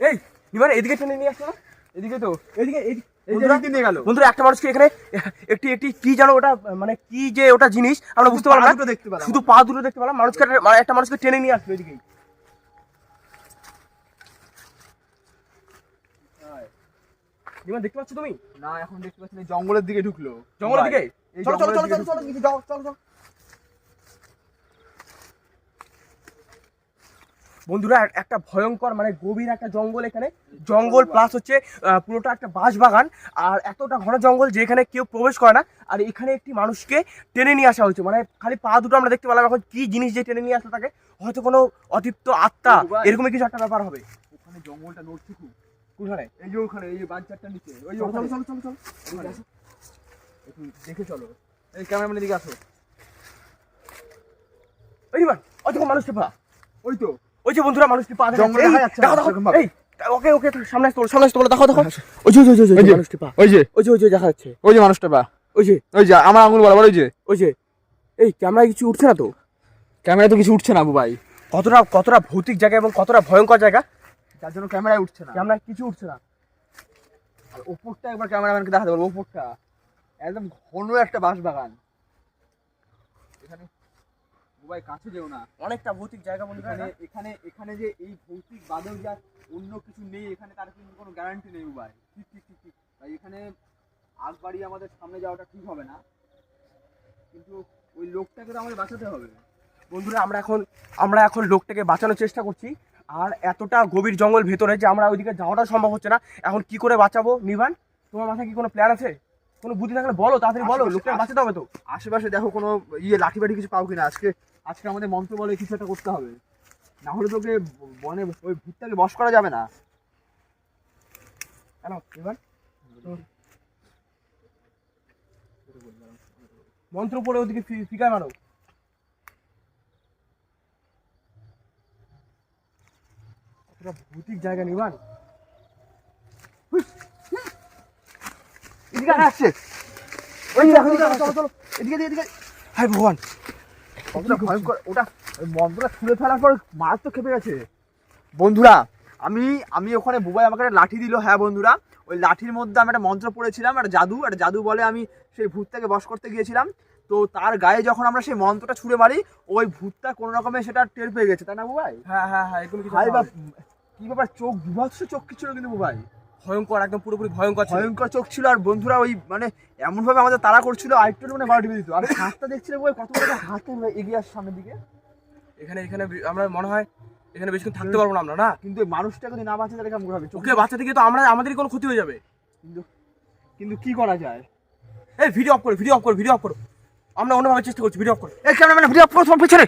এই নিবার এদিকে টেনে নিয়ে আসছো না। এদিকে তো। এদিকে এদিকে এই যে বন্ধুরা, এদিক দিয়ে নিয়ে গেল। বন্ধুরা একটা মানুষকে এখানে একটি একটি কি জানো ওটা মানে কি যে ওটা জিনিস আমরা বুঝতে পারলাম না। দেখতে পেলাম। শুধু পা দুটো দেখতে পেলাম। মানুষকে মানে একটা মানুষকে টেনে নিয়ে আসলো এদিকেই। নিমান দেখতে পাচ্ছ তুমি? না এখন দেখতে পাচ্ছি জঙ্গলের দিকে ঢুকলো। জঙ্গলের দিকে? চলো চলো চলো চলো চলো চলো চলো চলো। বন্ধুরা একটা ভয়ঙ্কর মানে গভীর একটা জঙ্গল এখানে। জঙ্গল প্লাস হচ্ছে পুরোটা একটা বাঁশ বাগান আর এতটা ঘন জঙ্গল যেখানে কেউ প্রবেশ করে না। আর এখানে একটি মানুষকে টেনে নিয়ে আসা হয়েছে। মানে খালি পা দুটো আমরা দেখতে পেলাম এখন কি জিনিস যে টেনে নিয়ে আসলো তাকে। হয়তো কোনো অতিপ্ত আত্মা। এরকমই কিছু একটা ব্যাপার হবে। ওখানে জঙ্গলটা নড়ছে খুব। কোথায় এই যে ওখানে এই যে বাঞ্চারটা নিচে ওই চলো চলো চলো চলো দেখে চলো। এই ক্যামেরাম্যানের দিকে আসো। ওই মানুষটি পা ওই তো। ওই যে বন্ধুরা মানুষটি পা দেখা। দেখা এই, দেখো, দেখো, এই, ওকে ওকে সামনে বলো সামনে বলো দেখো দেখো। ওই যে ওই যে, ওই যে। মানুষটি পা। ওই যে। ওই যে ওই যে দেখা যাচ্ছে। ওই যে মানুষটা বা ওই যে। ওই যে আমার আঙুল বরাবর ওই যে। ওই যে। এই ক্যামেরায় কিছু উঠছে না তো? ক্যামেরা তো কিছু উঠছে না আবু ভাই। কতটা কতটা ভৌতিক জায়গা এবং কতটা ভয়ঙ্কর জায়গা? যার জন্য ক্যামেরায় উঠছে না। ক্যামেরায় কিছু উঠছে না। আর ওপরটা একবার ক্যামেরাম্যানকে দেখাতে বলব ওপরটা। একদম ঘন একটা বাঁশ বাগান এখানে ভাই কাছে যেও না। অনেকটা ভৌতিক জায়গা বন্ধুরা এখানে এটা। এখানে এখানে যে এই ভৌতিক বাদল যা অন্য কিছু নেই এখানে তার কিন্তু কোনো গ্যারান্টি নেই ভাই ঠিক ঠিক ঠিক ঠিক। তাই এখানে আগ বাড়িয়ে আমাদের সামনে যাওয়াটা ঠিক হবে না। কিন্তু ওই লোকটাকে তো আমাদের বাঁচাতে হবে। বন্ধুরা আমরা এখন আমরা এখন লোকটাকে বাঁচানোর চেষ্টা করছি। আর এতটা গভীর জঙ্গল ভেতরে যে আমরা ওইদিকে যাওয়াটা সম্ভব হচ্ছে না। এখন কি করে বাঁচাবো নিবান তোমার মাথায় কি কোনো প্ল্যান আছে? কোনো বুদ্ধি থাকলে বলো তাড়াতাড়ি বলো লোকটা বাঁচাতে হবে তো। আশেপাশে দেখো কোনো ইয়ে লাঠি বাঠি কিছু পাও কিনা? আজকে আজকে আমাদের মন্ত্র বলে কিছু একটা করতে হবে। না হলে তোকে বনে ওই ভূতটাকে বস করা যাবে না। কেন? নিবান মন্ত্র পড়ে ওদিকে ফিকায় মারো। কতটা ভৌতিক জায়গা নিবান এদিকে আসছে। ওই এদিকে, এদিকে। হায় ভগবান। কতটা ভয়ঙ্কর ওটা ওই মন্ত্রটা ছুঁড়ে ফেলার পর মারাত্মক খেপে গেছে। বন্ধুরা আমি আমি ওখানে বুবাই আমাকে একটা লাঠি দিল হ্যাঁ বন্ধুরা ওই লাঠির মধ্যে আমি একটা মন্ত্র পড়েছিলাম একটা জাদু একটা জাদু বলে আমি সেই ভূতটাকে বশ করতে গিয়েছিলাম। তো তার গায়ে যখন আমরা সেই মন্ত্রটা ছুঁড়ে মারি ওই ভূতটা কোনো রকমে সেটা টের পেয়ে গেছে তাই না বুবাই? হ্যাঁ হ্যাঁ হ্যাঁ কিছু হবে। কি ব্যাপার চোখ বিভৎস চোখ কি ছিল কিন্তু বুবাই। ভয়ঙ্কর একদম পুরোপুরি ভয়ঙ্কর ছিল। ভয়ঙ্কর চোখ ছিল আর বন্ধুরা ওই মানে এমন ভাবে আমাদের তাড়া করছিল আর একটু মানে টিভি দিত আর হাতটা দেখছিল বই কত বড় হাতে এগিয়ে আসছে সামনের দিকে? এখানে এখানে আমরা মনে হয় এখানে বেশিক্ষণ থাকতে পারব না আমরা না? কিন্তু ওই মানুষটাকে যদি না বাঁচে তাহলে কেমন হবে? চোখে ওকে বাচ্চাতে গিয়ে তো আমরা আমাদেরই কোনো ক্ষতি হয়ে যাবে। কিন্তু কিন্তু কি করা যায়? এই ভিডিও অফ করো ভিডিও অফ করো ভিডিও অফ করো। আমরা অন্যভাবে চেষ্টা করছি ভিডিও অফ করো। এই ক্যামেরাম্যান ভিডিও প্রথম পেছনে।